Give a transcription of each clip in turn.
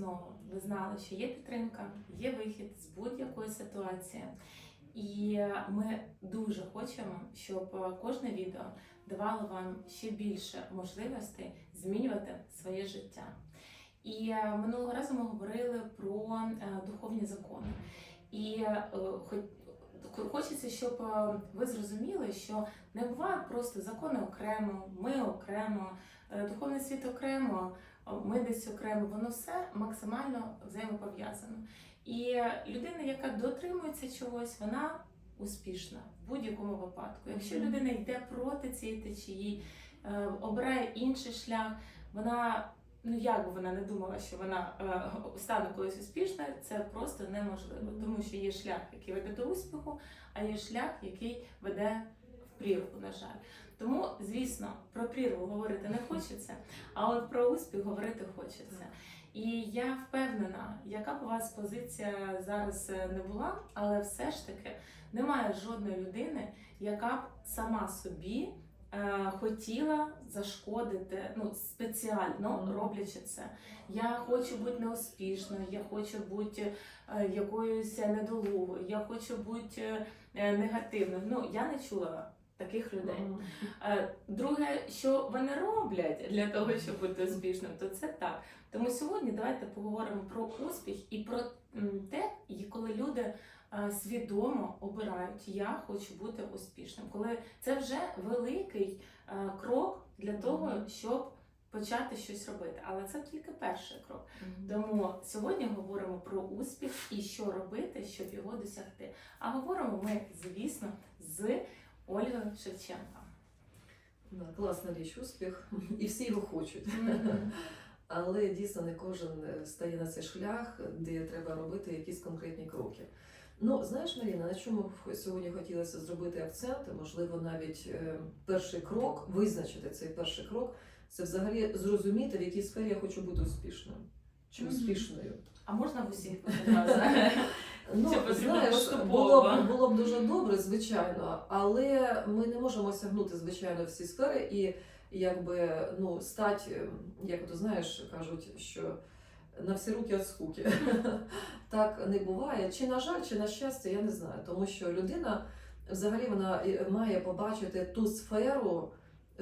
знову ви знали, що є підтримка, є вихід з будь-якої ситуації. І ми дуже хочемо, щоб е, кожне відео давало вам ще більше можливостей змінювати своє життя. І е, минулого разу ми говорили про е, духовні закони. І хочеться, щоб ви зрозуміли, що не буває просто закони окремо, ми окремо, духовний світ окремо, ми десь окремо. Воно все максимально взаємопов'язано. І е, людина, яка дотримується чогось, вона успішна в будь-якому випадку. Якщо людина йде проти цієї течії, е, обирає інший шлях, вона. Ну, як би вона не думала, що вона е, стане колись успішною, це просто неможливо, тому що є шлях, який веде до успіху, а є шлях, який веде прірву, на жаль. Тому, звісно, про прірву говорити не хочеться, а от про успіх говорити хочеться. І я впевнена, яка б у вас позиція зараз е, не була, але все ж таки немає жодної людини, яка б сама собі е, хотіла зашкодити ну, спеціально роблячи це. Я хочу бути неуспішною, я хочу бути е, якоюсь недолугою, я хочу бути е, негативною. Ну, я не чула таких людей. Е, Друге, що вони роблять для того, щоб бути успішним, то це так. Тому сьогодні давайте поговоримо про успіх і про те, коли люди е, свідомо обирають я хочу бути успішним. Коли це вже великий е, крок для того, щоб почати щось робити. Але це тільки перший крок. Тому сьогодні говоримо про успіх і що робити, щоб його досягти. А говоримо ми, звісно, з Ольгою Шевченко. Да, класна річ, успіх, і всі його хочуть. Мгм. Але дійсно не кожен е, стає на цей шлях, де треба робити якісь конкретні кроки. Ну, знаєш, Маріна, на чому сьогодні хотілося зробити акцент, можливо, навіть е, перший крок, визначити цей перший крок, це взагалі зрозуміти, в якій сфері я хочу бути успішним чи Мгм. успішною. А можна в усіх? Ну, потрібно знаєш, поступово? було б, було б дуже добре, звичайно, але ми не можемо сягнути, звичайно, всі сфери і якби ну, стати, як то знаєш, кажуть, що на всі руки від скуки. так не буває. Чи на жаль, чи на щастя, я не знаю. Тому що людина взагалі вона і має побачити ту сферу,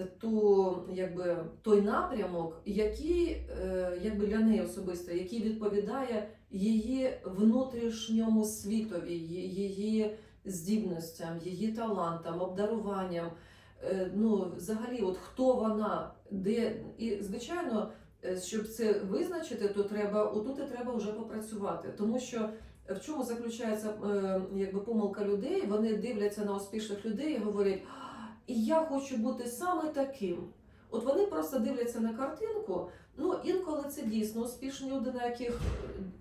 ту, якби, той напрямок, який е, якби для неї особисто, який відповідає її внутрішньому світові, її здібностям, її талантам, обдаруванням. Е, Ну, взагалі, от хто вона, де і звичайно, е, щоб це визначити, то треба отут і треба вже попрацювати, тому що. В чому заключається якби помилка людей? Вони дивляться на успішних людей і говорять, і я хочу бути саме таким. От вони просто дивляться на картинку. Ну інколи це дійсно успішні люди, на яких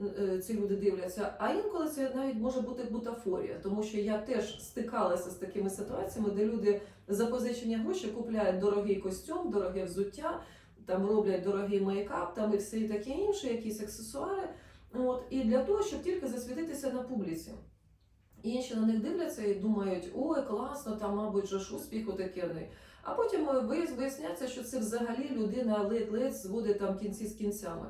е, е, ці люди дивляться. А інколи це навіть може бути бутафорія, тому що я теж стикалася з такими ситуаціями, де люди за позичені гроші купляють дорогий костюм, дороге взуття, там роблять дорогий мейкап, там і все таке інше, якісь аксесуари. От і для того, щоб тільки засвітитися на публіці. Інші на них дивляться і думають, ой, класно, там, мабуть, же ж успіх отакений. А потім е, виясняється, що це взагалі людина ледь-ледь зводить там кінці з кінцями.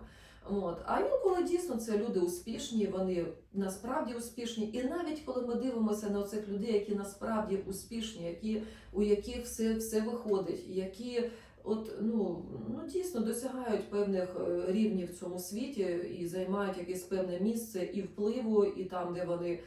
От. А інколи дійсно це люди успішні, вони насправді успішні. І навіть коли ми дивимося на цих людей, які насправді успішні, які, у яких все, все виходить, які от, ну, ну, дійсно досягають певних е, рівнів в цьому світі і займають якесь певне місце і впливу, і там, де вони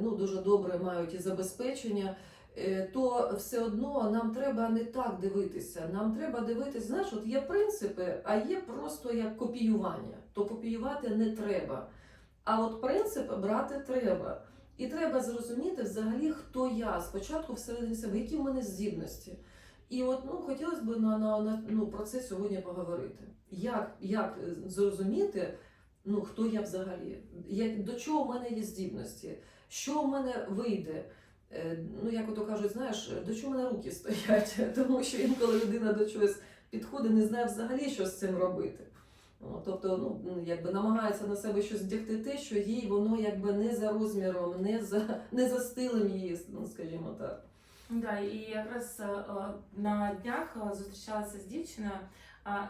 ну, дуже добре мають і забезпечення. е, То все одно нам треба не так дивитися. Нам треба дивитися, знаєш, от є принципи, а є просто як копіювання. То копіювати не треба. А от принципи брати треба. І треба зрозуміти взагалі, хто я спочатку всередині себе, які в мене здібності. І от ну хотілося б на, на, на ну, про це сьогодні поговорити. Як, як е, зрозуміти, ну хто я взагалі, як, до чого в мене є здібності, що в мене вийде. Е, Ну, як ото кажуть, знаєш, до чого мене руки стоять, тому що інколи людина до чогось підходить, не знає взагалі, що з цим робити. Тобто, ну якби намагається на себе щось вдягти те, що їй воно якби не за розміром, не за не за стилем її, ну скажімо так. Да, і якраз е, е, на днях зустрічалася з дівчиною,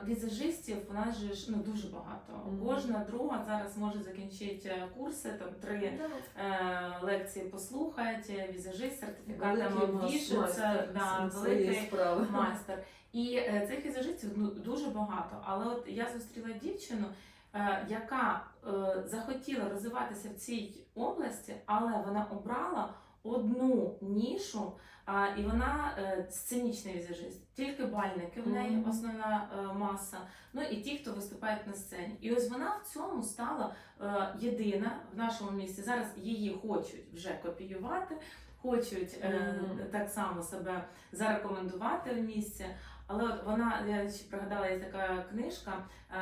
візажистів у нас же ж ну дуже багато. Мгм. Кожна друга зараз може закінчити е, курси, там три е, лекції послухати, візажист сертифікатами обвішується, да, великий майстер. І е, цих візажистів ну, дуже багато. Але от я зустріла дівчину, е, яка е, захотіла розвиватися в цій області, але вона обрала одну нішу, а, і вона е, сценічний візажист. Тільки бальники в неї Мгм. основна е, маса. Ну і ті, хто виступають на сцені. І ось вона в цьому стала е, єдина в нашому місті. Зараз її хочуть вже копіювати, хочуть е, Мгм. так само себе зарекомендувати в місці. Але от вона, я ще пригадала, є така книжка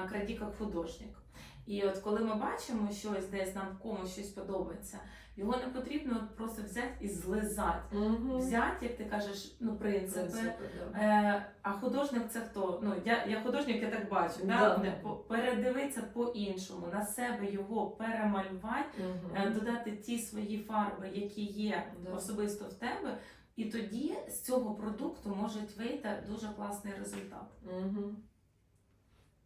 е, Краді художник. І от коли ми бачимо щось десь нам комусь щось подобається, його не потрібно просто взяти і злизати. Мгм. Взяти, як ти кажеш, ну принципи. Принципи, да. Е, а художник це хто? Ну я, я художник, я так бачу. Да. Да? Передивитися по-іншому, на себе його перемалювати, Мгм. е, додати ті свої фарби, які є Да. особисто в тебе. І тоді з цього продукту може вийти дуже класний результат. Угу.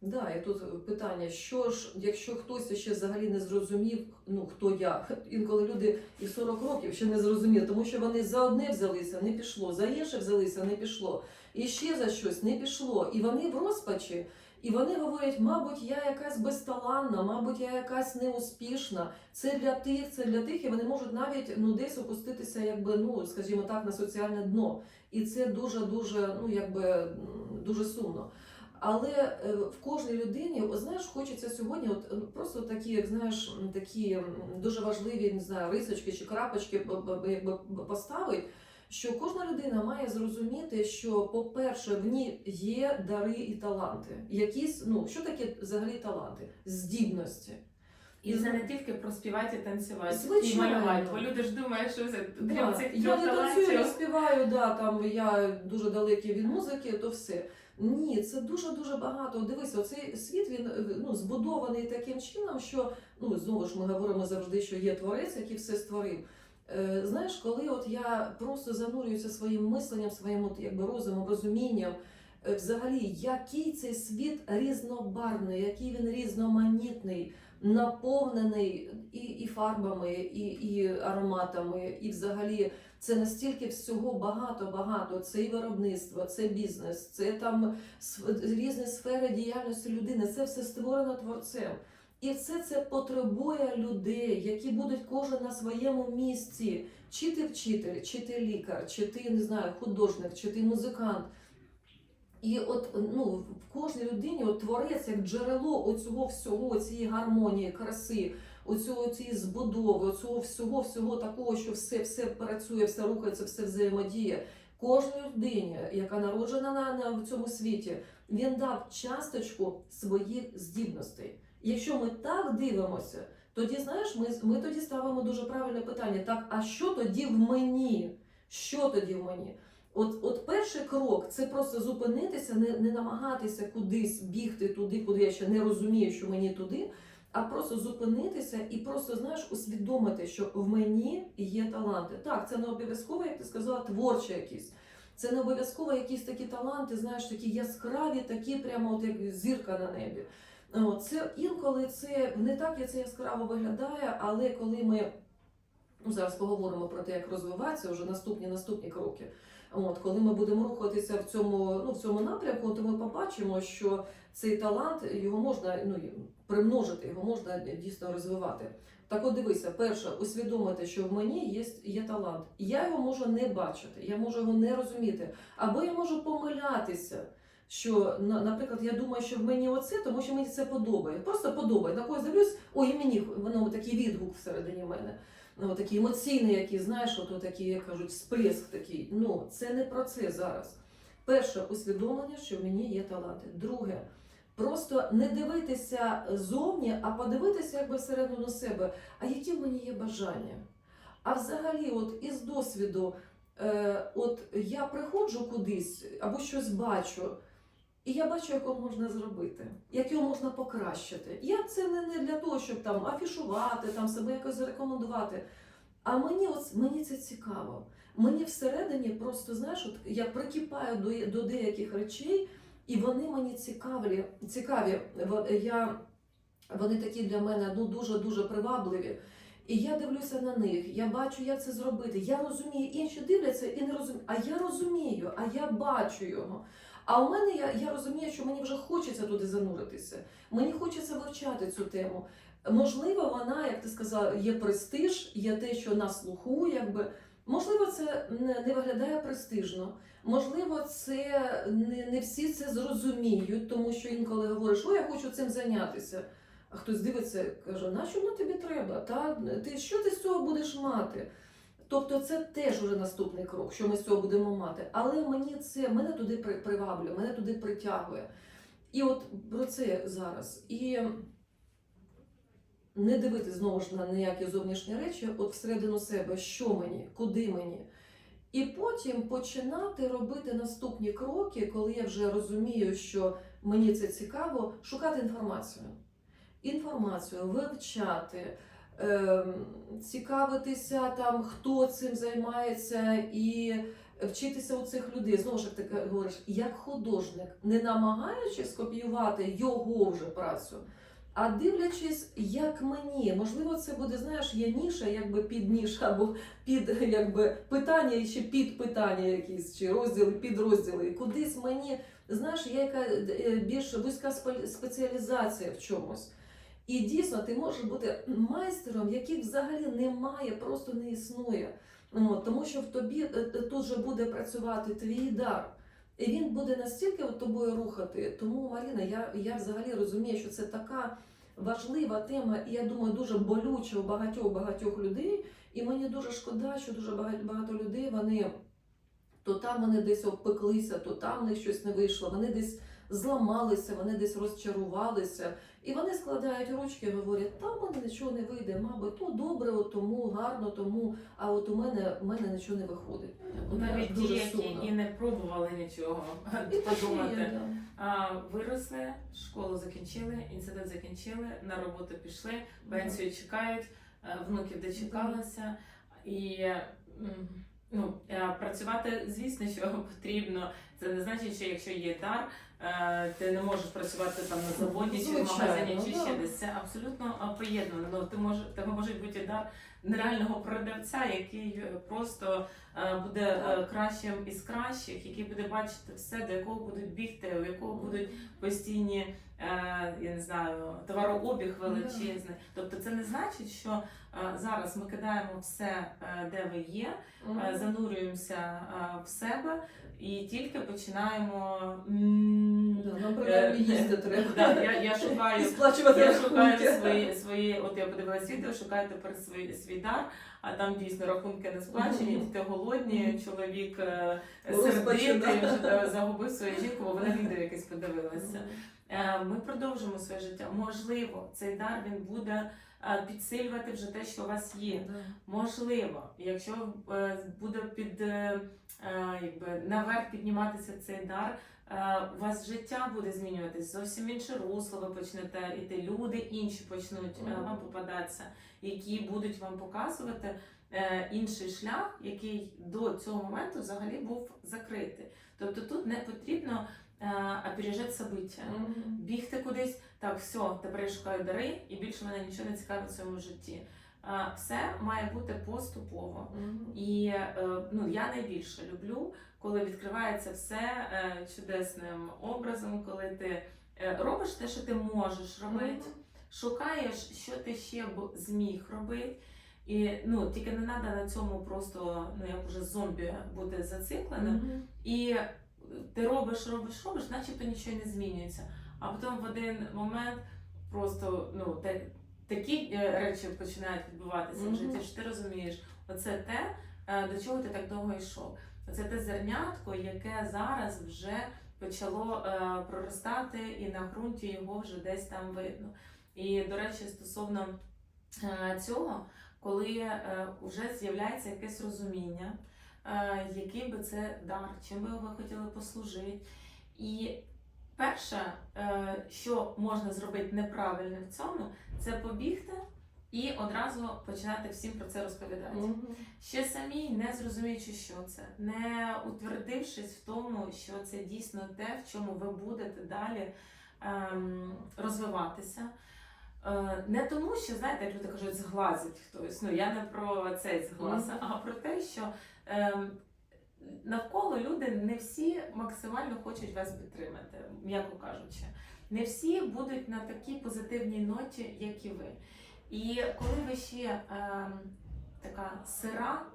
Да, і тут питання, що ж, якщо хтось ще взагалі не зрозумів, ну хто я, інколи люди і в 40 років ще не зрозуміли, тому що вони за одне взялися, не пішло, за інше взялися, не пішло, і ще за щось не пішло. І вони в розпачі, і вони говорять, мабуть, я якась безталанна, мабуть, я якась неуспішна. Це для тих, це для тих, і вони можуть навіть ну десь опуститися, якби ну скажімо так, на соціальне дно. І це дуже дуже ну якби дуже сумно. Але е, в кожній людині, знаєш, хочеться сьогодні, от просто такі, як знаєш, такі дуже важливі, не знаю, рисочки чи крапочки поставить, що кожна людина має зрозуміти, що, по-перше, в ній є дари і таланти. Якісь, ну що таке взагалі таланти? Здібності. І це не тільки про співати і танцювати і Звичайно. малювати, бо люди ж думають, що це крім Да. цих Я не танцюю, не співаю, да, там я дуже далекий від музики, то все. Ні, це дуже дуже багато. Дивися, оцей світ він е, ну, збудований таким чином, що ну знову ж ми говоримо завжди, що є творець, який все створив. Е, знаєш, коли от я просто занурююся своїм мисленням, своїм от, якби розумом, розумінням, е, взагалі, який цей світ різнобарвний, який він різноманітний, наповнений і, і фарбами, і, і ароматами, і взагалі це настільки всього багато-багато. Це і виробництво, це бізнес, це там різні сфери діяльності людини. Це все створено творцем. І все це потребує людей, які будуть кожен на своєму місці. Чи ти вчитель, чи ти лікар, чи ти не знаю, художник, чи ти музикант. І от ну, в кожній людині от творець як джерело оцього всього, цієї гармонії, краси, оцього цієї збудови, оцього всього, всього такого, що все, все працює, все рухається, все взаємодіє. Кожній людині, яка народжена на, на в цьому світі, він дав часточку своїх здібностей. Якщо ми так дивимося, тоді знаєш, ми, ми тоді ставимо дуже правильне питання: так, а що тоді в мені? Що тоді в мені? От, от перший крок це просто зупинитися, не, не намагатися кудись бігти туди, куди я ще не розумію, що мені туди, а просто зупинитися і просто знаєш усвідомити, що в мені є таланти. Так, це не обов'язково, як ти сказала, творчі якісь. Це не обов'язково якісь такі таланти, знаєш, такі яскраві, такі прямо от як зірка на небі. Це інколи це не так як це яскраво виглядає, але коли ми ну, зараз поговоримо про те, як розвиватися, вже наступні наступні кроки. От, коли ми будемо рухатися в цьому, ну, в цьому напрямку, то ми побачимо, що цей талант його можна ну, примножити, його можна дійсно розвивати. Так от дивися, перше, усвідомити, що в мені є, є талант. Я його можу не бачити, я можу його не розуміти, або я можу помилятися. Що, на- наприклад, я думаю, що в мені оце, тому що мені це подобає. Просто подобає. На когось дивлюсь, ой, і мені воно такий відгук всередині мене. Ну, такий емоційний, який, знаєш, от такий, як кажуть, сплеск такий. Ну, це не про це зараз. Перше, усвідомлення, що в мені є таланти. Друге, просто не дивитися зовні, а подивитися якби всередину себе, а які в мені є бажання. А взагалі, от із досвіду, е, от я приходжу кудись або щось бачу. І я бачу, як можна зробити, як його можна покращити. Я це не, не для того, щоб там афішувати, там себе якось зарекомендувати. А мені, от, мені це цікаво. Мені всередині просто, знаєш, от я прикипаю до, до деяких речей, І вони мені цікаві. цікаві. Я, вони такі для мене ну, дуже-дуже привабливі. І я дивлюся на них, я бачу, як це зробити. Я розумію, інші дивляться і не розуміють. А я розумію, а я бачу його. А у мене я, я розумію, що мені вже хочеться туди зануритися. Мені хочеться вивчати цю тему. Можливо, вона, як ти сказала, є престиж, є те, що на слуху, якби. Можливо, це не, виглядає престижно. Можливо, це не, не всі це зрозуміють, тому що інколи говориш, о, я хочу цим зайнятися. А хтось дивиться каже, нащо воно тобі треба? Та ти що ти з цього будеш мати? Тобто це теж уже наступний крок, що ми з цього будемо мати. Але мені це мене туди при- приваблює, мене туди притягує. І от про це зараз. І не дивитись знову ж на ніякі зовнішні речі, от всередину себе, що мені, куди мені. І потім починати робити наступні кроки, коли я вже розумію, що мені це цікаво, шукати інформацію. Інформацію, вивчати, ем, цікавитися там, хто цим займається, і вчитися у цих людей. Знову ж ти говориш, як художник, не намагаючись скопіювати його вже працю, а дивлячись, як мені, можливо, це буде, знаєш, є ніша, якби під ніша, або під якби питання ще під питання якісь, чи розділи, підрозділи. Кудись мені, знаєш, є яка е, більш вузька спе- спеціалізація в чомусь. І дійсно ти можеш бути майстером, яких взагалі немає, просто не існує. От, тому що в тобі е, е, тут же буде працювати твій дар. І він буде настільки от тобою рухати. Тому, Маріна, я, я взагалі розумію, що це така важлива тема, і я думаю, дуже болюча у багатьох багатьох людей. І мені дуже шкода, що дуже багато, людей вони то там вони десь обпеклися, то там в них щось не вийшло, вони десь зламалися, вони десь розчарувалися. І вони складають ручки і говорять, там мене нічого не вийде, мабуть, то добре, от тому, гарно тому, а от у мене, у мене нічого не виходить. От Навіть ті, які і не пробували нічого І подумати. да. А, виросли, школу закінчили, інститут закінчили, на роботу пішли, пенсію чекають, е, внуків дочекалися. І ну, е, працювати, звісно, що потрібно. Це не значить, що якщо є дар, е, ти не можеш працювати там на заводі чи в магазині, чи ще десь. Це абсолютно е, поєднано. Ну, ти може, тебе може бути дар нереального продавця, який е, просто буде кращим із кращих, який буде бачити все, до якого будуть бігти, у якого будуть постійні, я не знаю, товарообіг величезний. Тобто це не значить, що зараз ми кидаємо все, де ви є, занурюємося в себе і тільки починаємо. м, Да, Нам принаймні е, їсти треба. Да, я, я шукаю. сплачувати Я шукаю свої, свої, от я подивилася відео, шукаю тепер свій, свій дар, а там дійсно рахунки не сплачені, діти голодні, чоловік е, сердитий, вже загубив свою жінку, бо вона відео якесь подивилася. Е, Ми продовжимо своє життя. Можливо, цей дар він буде підсилювати вже те, що у вас є. Можливо, якщо буде під якби наверх підніматися цей дар, е, у вас життя буде змінюватись зовсім інше русло. Ви почнете іти. Люди інші почнуть е, Мгм. вам попадатися, які будуть вам показувати е, інший шлях, який до цього моменту взагалі був закритий. Тобто тут не потрібно е, опережати собиття. Мгм. Бігти кудись, так, все, тепер я шукаю дари, і більше мене нічого не цікавить в своєму житті. Все має бути поступово. Мгм. І е, ну, я найбільше люблю, коли відкривається все е, чудесним образом, коли ти е, робиш те, що ти можеш робити, Мгм. шукаєш, що ти ще б зміг робити. І ну, тільки не треба на цьому просто ну, як уже зомбі бути зацикленим. Мгм. І ти робиш, робиш, робиш, начебто нічого не змінюється. А потім в один момент просто ну, те, такі е, речі починають відбуватися в житті, що ти розумієш, оце те, е, до чого ти так довго йшов. Оце те зернятко, яке зараз вже почало е, проростати, і на ґрунті його вже десь там видно. І, до речі, стосовно цього, коли вже з'являється якесь розуміння, який би це дар, чим би ви хотіли послужити. І перше, е, що можна зробити неправильно в цьому, це побігти і одразу починати всім про це розповідати. Мгм. Ще самі не зрозуміючи, що це, не утвердившись в тому, що це дійсно те, в чому ви будете далі ем, розвиватися. Е, не тому, що знаєте, як люди кажуть, зглазить хтось. Ну я не про цей зглаз, Мгм. а про те, що ем, навколо люди не всі максимально хочуть вас підтримати, м'яко кажучи. Не всі будуть на такій позитивній ноті, як і ви. І коли ви ще ем, така сира,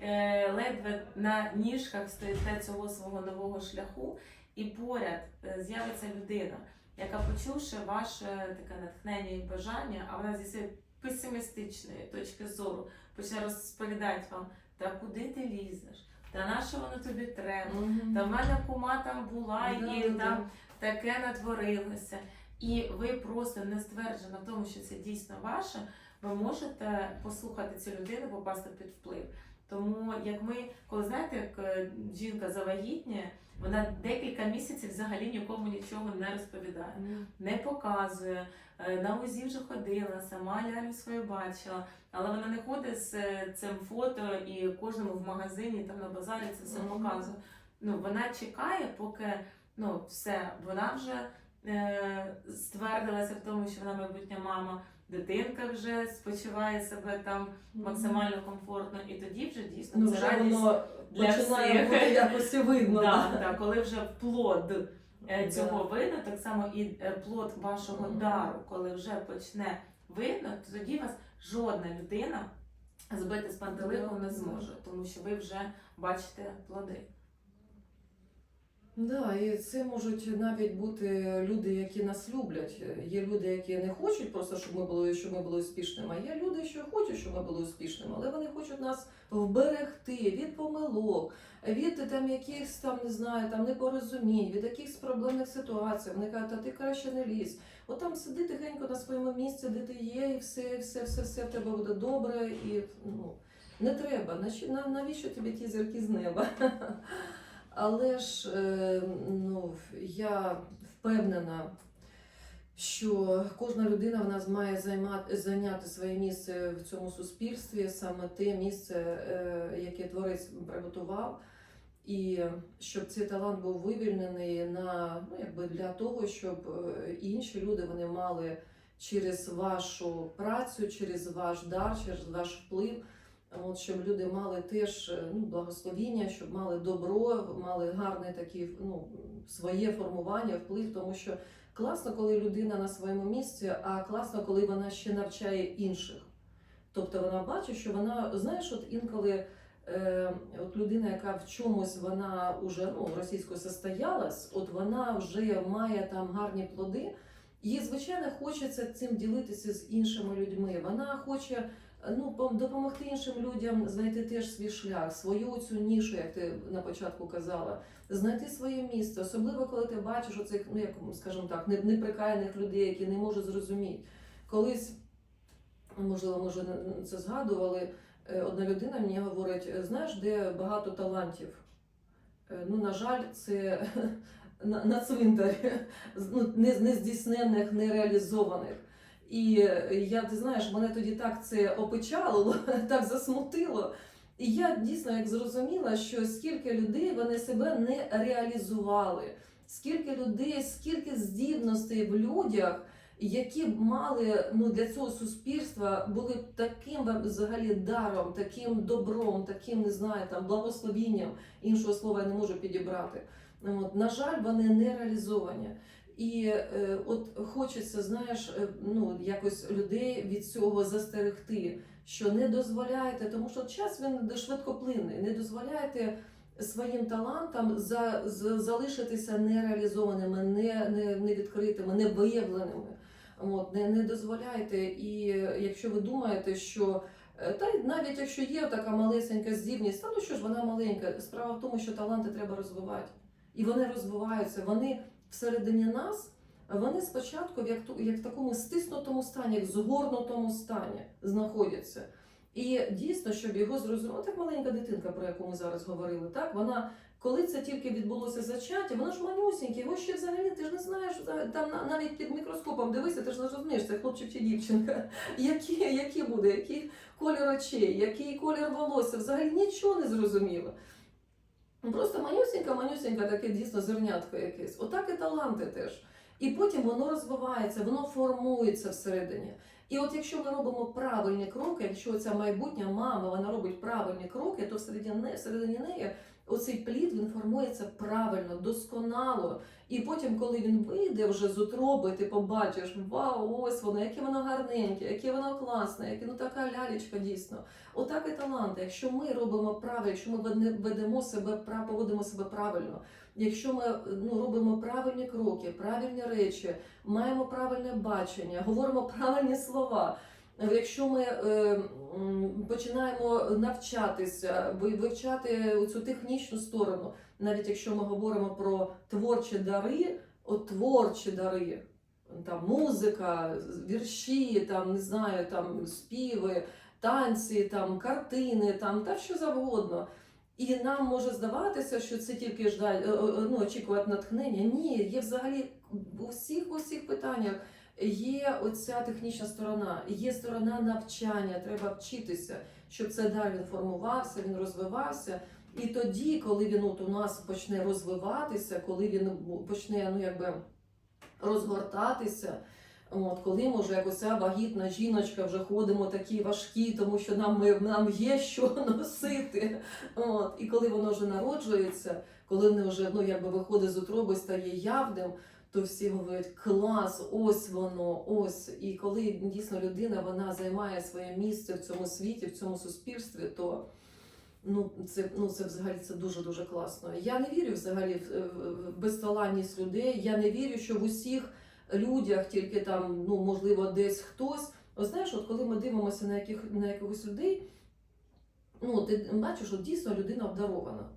е, ледве на ніжках стоїте цього свого нового шляху, і поряд е, з'явиться людина, яка, почувши ваше таке натхнення і бажання, а вона зі песимістичної точки зору почне розповідати вам, та куди ти лізеш, та на що воно тобі треба, та в мене кума там була і там таке натворилося. І ви просто не стверджені в тому, що це дійсно ваше, ви можете послухати цю людину, попасти під вплив. Тому як ми, коли знаєте, як е, жінка завагітніє, вона декілька місяців взагалі нікому нічого не розповідає, Мгм. не показує. Е, На УЗІ вже ходила, сама лялю свою бачила, але вона не ходить з е, цим фото і кожному в магазині там на базарі це все показує. Ну вона чекає, поки ну все, вона вже е, ствердилася в тому, що вона майбутня мама. Дитинка вже спочиває себе там максимально комфортно, і тоді вже дійсно Ну, це вже радість воно для починає всіх. бути якось видно. Да, да. да, коли вже плод е, Да. цього видно, так само і е, плод вашого Мгм. дару, коли вже почне видно, то тоді вас жодна людина збити з пантелику не зможе, тому що ви вже бачите плоди. Да, і це можуть навіть бути люди, які нас люблять. Є люди, які не хочуть просто, щоб ми були, щоб ми були успішними. А є люди, що хочуть, щоб ми були успішними, але вони хочуть нас вберегти від помилок, від там якихось там не знаю, там непорозумінь, від якихось проблемних ситуацій. Вони кажуть, а ти краще не лізь. От там сиди тихенько на своєму місці, де ти є, і все, все, все, все в тебе буде добре. І ну не треба. Навіщо тобі ті зірки з неба? Але ж е, ну, я впевнена, що кожна людина в нас має займати, зайняти своє місце в цьому суспільстві, саме те місце, е, яке творець приготував, і щоб цей талант був вивільнений на ну, якби для того, щоб е, інші люди вони мали через вашу працю, через ваш дар, через ваш вплив. От, щоб люди мали теж е, ну, благословіння, щоб мали добро, мали гарне такі, ну, своє формування, вплив, тому що класно, коли людина на своєму місці, а класно, коли вона ще навчає інших. Тобто вона бачить, що вона, знаєш, от інколи е, от людина, яка в чомусь вона вже ну, російською состоялась, от вона вже має там гарні плоди. Їй, звичайно, хочеться цим ділитися з іншими людьми. Вона хоче ну, допомогти іншим людям знайти теж свій шлях, свою цю нішу, як ти на початку казала, знайти своє місце, особливо коли ти бачиш оцих, ну як скажімо так, неприкаяних людей, які не можуть зрозуміти. Колись, можливо, ми вже це згадували. е, Одна людина мені говорить: «Е, знаєш, де багато талантів? Е, Ну, на жаль, це на, на цвинтарі ну, не, нездійсненних, нереалізованих. І е, я, ти знаєш, мене тоді так це опечалило, так засмутило. І я дійсно як зрозуміла, що скільки людей вони себе не реалізували, скільки людей, скільки здібностей в людях, які б мали ну, для цього суспільства були б таким взагалі даром, таким добром, таким не знаю, там благословінням, іншого слова я не можу підібрати. От, на жаль, вони не реалізовані. І е, от хочеться, знаєш, е, ну якось людей від цього застерегти, що не дозволяйте, тому що час він швидкоплинний, не дозволяйте своїм талантам за, за, залишитися нереалізованими, не, не, не відкритими, не виявленими. От, не, не дозволяйте. І е, якщо ви думаєте, що та навіть якщо є така малесенька здібність, та ну що ж вона маленька, справа в тому, що таланти треба розвивати. І вони розвиваються. Вони всередині нас, вони спочатку як, як в такому стиснутому стані, як згорнутому стані знаходяться. І дійсно, щоб його зрозуміти, так маленька дитинка, про яку ми зараз говорили, так вона Коли це тільки відбулося зачаття, воно ж манюсіньке, його ще взагалі ти ж не знаєш, там навіть під мікроскопом дивися, ти ж не розумієш, це хлопчик чи дівчинка. Які, які буде, який колір очей, який колір волосся, взагалі нічого не зрозуміло. Ну, Просто манюсінька, манюсінька, таке дійсно зернятко якесь. Отак і таланти теж. І потім воно розвивається, воно формується всередині. І от якщо ми робимо правильні кроки, якщо ця майбутня мама вона робить правильні кроки, то всередині всередині неї оцей плід він формується правильно, досконало. І потім, коли він вийде вже з утроби, ти побачиш, вау, ось воно, яке воно гарненьке, яке воно класне, яке ну така лялечка дійсно. Отак і таланти. Якщо ми робимо правильно, якщо ми веде- ведемо себе поводимо себе правильно, якщо ми ну, робимо правильні кроки, правильні речі, маємо правильне бачення, говоримо правильні слова. Якщо ми е, починаємо навчатися, ви- вивчати цю технічну сторону, навіть якщо ми говоримо про творчі дари, от творчі дари, там музика, вірші, там не знаю, там співи, танці, там картини, там та що завгодно. І нам може здаватися, що це тільки ждать, ну, очікувати натхнення. Ні, є взагалі у всіх усіх питаннях є оця технічна сторона, є сторона навчання, треба вчитися, щоб цей дар він формувався, він розвивався. І тоді, коли він от у нас почне розвиватися, коли він почне ну, якби, розгортатися, От, коли ми вже як оця вагітна жіночка вже ходимо такі важкі, тому що нам, нам є що носити. От, і коли воно вже народжується, коли воно вже ну, якби виходить з утроби, стає явним, то всі говорять, клас, ось воно, ось. І коли дійсно людина вона займає своє місце в цьому світі, в цьому суспільстві, то ну, це, ну, це взагалі це дуже-дуже класно. Я не вірю взагалі в, безталанність людей. Я не вірю, що в усіх людях тільки там, ну, можливо, десь хтось. От знаєш, от коли ми дивимося на, яких, на якихось людей, ну, ти бачиш, от дійсно людина обдарована.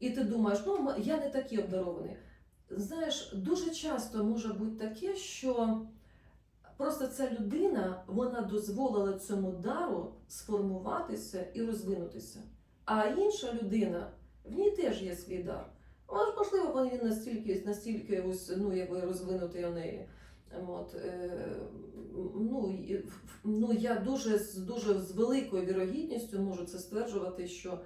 І ти думаєш, ну, я не такий обдарований. Знаєш, дуже часто може бути таке, що просто ця людина вона дозволила цьому дару сформуватися і розвинутися. А інша людина, в ній теж є свій дар. Можливо, він настільки, настільки ось, ну, якби розвинутий у неї. От, е, ну, ну, я дуже, дуже з великою вірогідністю можу це стверджувати, що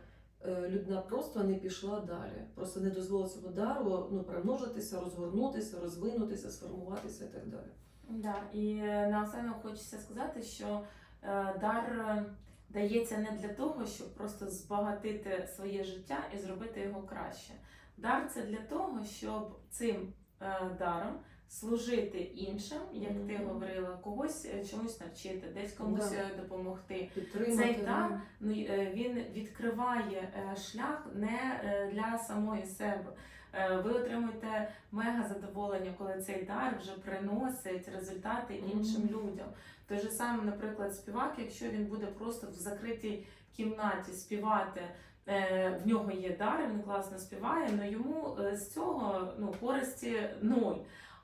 людина просто не пішла далі, просто не дозволила цьому дару ну, примножитися, розгорнутися, розвинутися, сформуватися і так далі. Да, і е, наостанок хочеться сказати, що е, дар е, дається не для того, щоб просто збагатити своє життя і зробити його краще. Дар це для того, щоб цим е, даром служити іншим, як ти говорила, когось е, чомусь навчити, десь комусь Да. е, допомогти. Підтримати. Цей дар ну, е, він відкриває шлях не для самої себе. Ви отримуєте мега задоволення, коли цей дар вже приносить результати іншим Мгм. людям. Той же самий, наприклад, співак, якщо він буде просто в закритій кімнаті співати. В нього є дар, він класно співає, але йому е, з цього ну, користі нуль.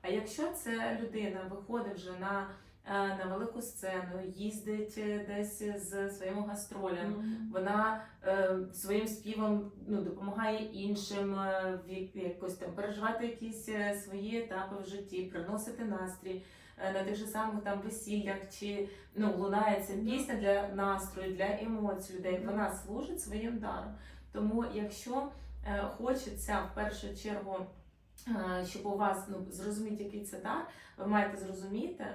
А якщо ця людина виходить вже на, е, на велику сцену, їздить е, десь з своїми гастролями, Мгм. вона е, своїм співом ну, допомагає іншим е, в якось там переживати якісь свої етапи в житті, приносити настрій е, на тих же самих там весіллях, чи ну, лунає ця пісня для настрою, для емоцій людей. Вона служить своїм даром. Тому, якщо е, хочеться в першу чергу, щоб у вас ну, зрозуміти, який це дар, ви маєте зрозуміти,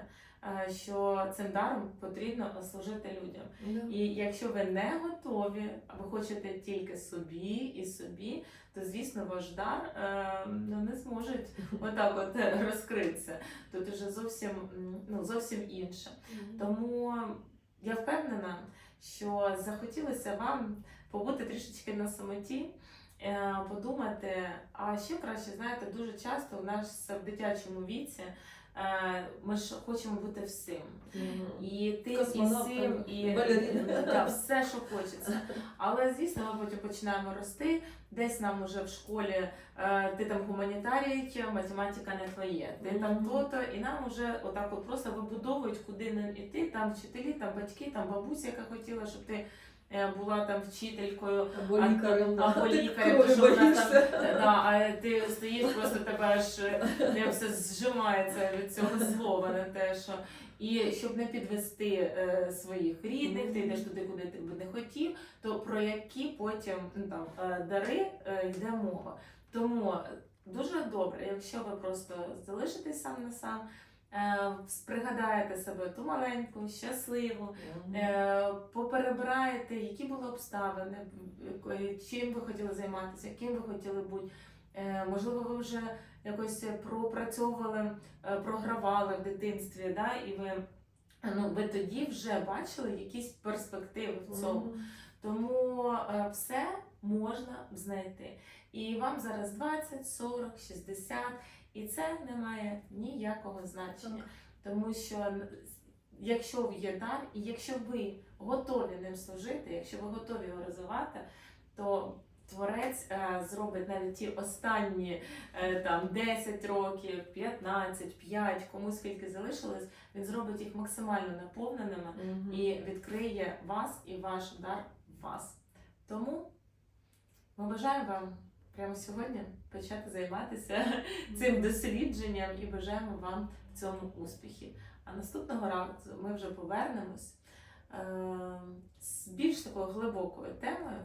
е, що цим даром потрібно служити людям. Да. І якщо ви не готові, а ви хочете тільки собі і собі, то звісно ваш дар е, ну, не зможе отак от е, розкритися. Тут уже зовсім ну, зовсім інше. Тому я впевнена, що захотілося вам побути трішечки на самоті, е, подумати, а ще краще, знаєте, дуже часто в нас в дитячому віці е, ми ж хочемо бути всім. І тим, і сим, і да, все, що хочеться. Але звісно, ми потім починаємо рости. Десь нам уже в школі е, ти там гуманітарій, математика не твоє. Ти там то-то, і нам вже отак от просто вибудовують, куди нам іти. Там вчителі, там батьки, там бабуся, яка хотіла, щоб ти е, була там вчителькою, Або а- лікарем, да. або лікарем, що вона там, да, а ти стоїш, просто тебе аж е, все зжимається від цього слова на те, що і щоб не підвести е, своїх рідних, ти йдеш туди, куди ти би не хотів, то про які потім ну, там е, дари е, йде мова. Тому дуже добре, якщо ви просто залишитесь сам на сам, е, пригадаєте себе ту маленьку, щасливу. Е, поперебираєте, які були обставини, е, чим ви хотіли займатися, яким ви хотіли бути. Е, Можливо, ви вже якось пропрацьовували, е, програвали в дитинстві, да, і ви, ну, ви тоді вже бачили якісь перспективи в цьому. Тому е, все можна знайти. І вам зараз 20, 40, 60, і це не має ніякого значення. Тому що якщо є дар, і якщо ви готові ним служити, якщо ви готові його розвивати, то Творець е, зробить навіть ті останні е, там 10 років, 15, 5, кому скільки залишилось, він зробить їх максимально наповненими Мгм. і відкриє вас і ваш дар в вас. Тому ми бажаємо вам прямо сьогодні почати займатися цим дослідженням і бажаємо вам в цьому успіхів. А наступного разу ми вже повернемось е, з більш такою глибокою темою.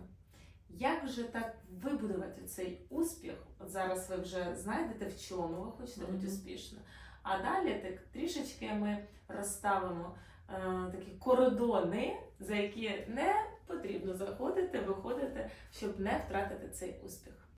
Як же так вибудувати цей успіх? От зараз ви вже знайдете, в чому ви хочете бути Мгм. успішно. А далі так трішечки ми розставимо е, такі кордони, за які не потрібно заходити, виходити, щоб не втратити цей успіх.